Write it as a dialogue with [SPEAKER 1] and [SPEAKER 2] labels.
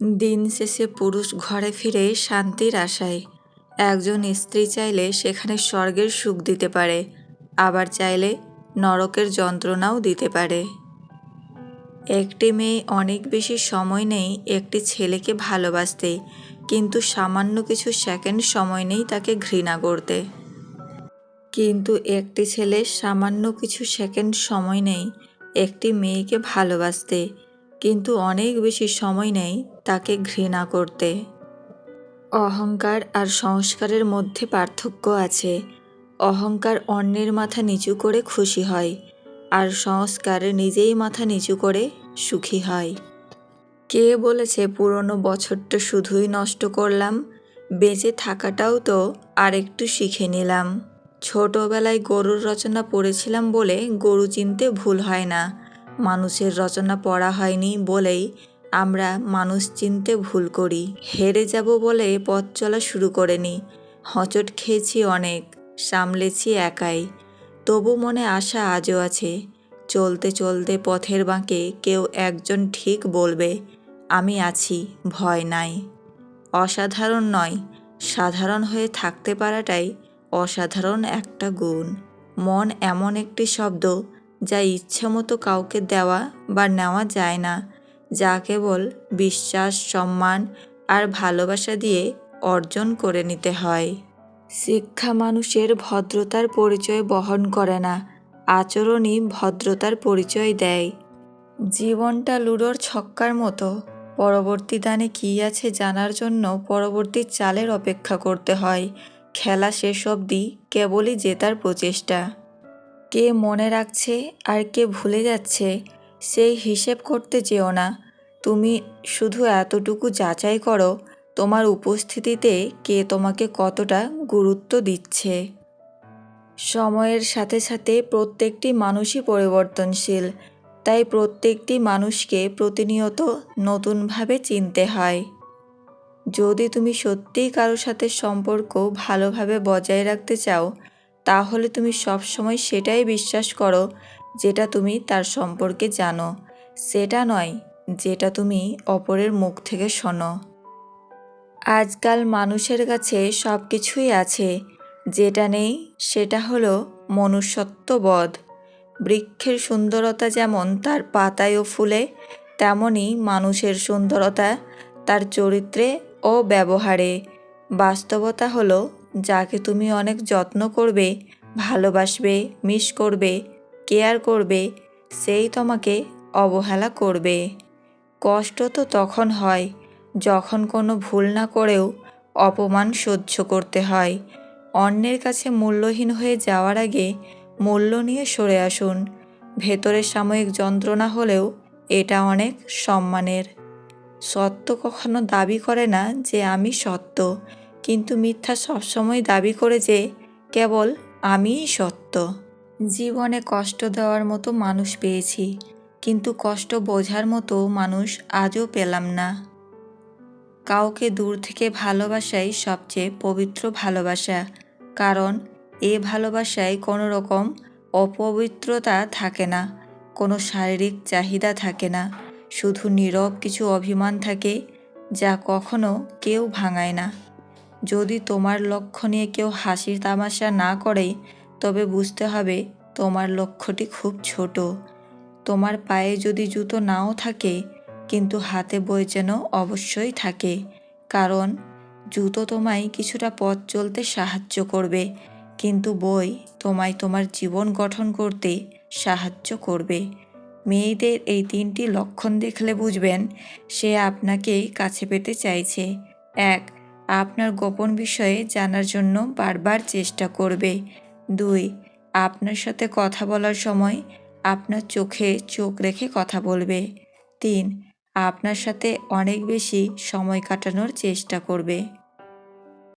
[SPEAKER 1] দিন শেষে পুরুষ ঘরে ফিরে শান্তির আশায়। একজন স্ত্রী চাইলে সেখানে স্বর্গের সুখ দিতে পারে, আবার চাইলে নরকের যন্ত্রণাও দিতে পারে। একটি মেয়ে অনেক বেশি সময় নেই একটি ছেলেকে ভালোবাসতে, কিন্তু সামান্য কিছু সেকেন্ড সময় নেই তাকে ঘৃণা করতে। কিন্তু একটি ছেলে সামান্য কিছু সেকেন্ড সময় নেই একটি মেয়েকে ভালোবাসতে, কিন্তু অনেক বেশি সময় নেই তাকে ঘৃণা করতে। অহংকার আর সংস্কারের মধ্যে পার্থক্য আছে। অহংকার অন্যের মাথা নিচু করে খুশি হয় আর সংস্কার নিজেই মাথা নিচু করে সুখী হয়। কে বলেছে পুরনো বছরটা শুধুই নষ্ট করলাম? বেঁচে থাকাটাও তো আর একটু শিখে নিলাম। ছোটবেলায় গরুর রচনা পড়েছিলাম বলে গরু চিনতে ভুল হয় না। মানুষের রচনা পড়া হয়নি বলেই আমরা মানুষ চিনতে ভুল করি। হেরে যাব বলে পথ চলা শুরু করেনি। হচট খেয়েছি অনেক, সামলেছি একাই। তবু মনে আশা আজও আছে। চলতে চলতে পথের বাঁকে কেউ একজন ঠিক বলবে, আমি আছি, ভয় নাই। অসাধারণ নয়, সাধারণ হয়ে থাকতে পারাটাই অসাধারণ একটা গুণ। মন এমন একটি শব্দ যা ইচ্ছে মতো কাউকে দেওয়া বা নেওয়া যায় না। যা কেবল বিশ্বাস, সম্মান আর ভালোবাসা দিয়ে অর্জন করে নিতে হয়। শিক্ষা মানুষের ভদ্রতার পরিচয় বহন করে না, আচরণই ভদ্রতার পরিচয় দেয়। জীবনটা লুডোর ছক্কার মতো। পরবর্তী দানে কী আছে জানার জন্য পরবর্তী চালের অপেক্ষা করতে হয়। খেলা শেষ অবধি কেবলই জেতার প্রচেষ্টা। কে মনে রাখছে আর কে ভুলে যাচ্ছে সেই হিসেব করতে যেও না। তুমি শুধু এতটুকু যাচাই করো, তোমার উপস্থিতিতে কে তোমাকে কতটা গুরুত্ব দিচ্ছে। সময়ের সাথে সাথে প্রত্যেকটি মানুষই পরিবর্তনশীল, তাই প্রত্যেকটি মানুষকে প্রতিনিয়ত নতুনভাবে চিনতে হয়। যদি তুমি সত্যিই কারোর সাথে সম্পর্ক ভালোভাবে বজায় রাখতে চাও, তাহলে তুমি সবসময় সেটাই বিশ্বাস করো যেটা তুমি তার সম্পর্কে জানো। সেটা নয়, যেটা তুমি অপরের মুখ থেকে শোনো। আজকাল মানুষের কাছে সব কিছুই আছে। যেটা নেই, সেটা হলো মনুষ্যত্ববোধ। বৃক্ষের সুন্দরতা যেমন তার পাতায় ও ফুলে তেমনই মানুষের সুন্দরতা তার চরিত্রে ও ব্যবহারে। বাস্তবতা হলো, যাকে তুমি অনেক যত্ন করবে, ভালোবাসবে, মিস করবে কেয়ার করবে, সেই তোমাকে অবহেলা করবে। কষ্ট তো তখন হয়, যখন কোনো ভুল না করেও অপমান সহ্য করতে হয়। অন্যের কাছে মূল্যহীন হয়ে যাওয়ার আগে মূল্য নিয়ে সরে আসুন। ভেতরের সাময়িক যন্ত্রণা হলেও এটা অনেক সম্মানের। সত্য কখনো দাবি করে না যে আমি সত্য, কিন্তু মিথ্যা সবসময় দাবি করে যে কেবল আমিই সত্য। জীবনে কষ্ট দেওয়ার মতো মানুষ পেয়েছি, কিন্তু কষ্ট বোঝার মতো মানুষ আজও পেলাম না। কাউকে দূর থেকে ভালোবাসাই সবচেয়ে পবিত্র ভালোবাসা, কারণ এ ভালোবাসায় কোনো রকম অপবিত্রতা থাকে না, কোনো শারীরিক চাহিদা থাকে না, শুধু নীরব কিছু অভিমান থাকে যা কখনো কেউ ভাঙায় না। যদি তোমার লক্ষ্য নিয়ে কেউ হাসির তামাশা না করে তবে বুঝতে হবে তোমার লক্ষ্যটি খুব ছোট। তোমার পায়ে যদি জুতো নাও থাকে, কিন্তু হাতে বই যেন অবশ্যই থাকে, কারণ জুতো তোমায় কিছুটা পথ চলতে সাহায্য করবে, কিন্তু বই তোমায় তোমার জীবন গঠন করতে সাহায্য করবে। মেয়েদের এই তিনটি লক্ষণ দেখলে বুঝবেন, সে আপনাকে কাছে পেতে চাইছে। এক, আপনার গোপন বিষয়ে জানার জন্য বারবার চেষ্টা করবে। দুই, আপনার সাথে কথা বলার সময় আপনার চোখে চোখ রেখে কথা বলবে। তিন, আপনার সাথে অনেক বেশি সময় কাটানোর চেষ্টা করবে।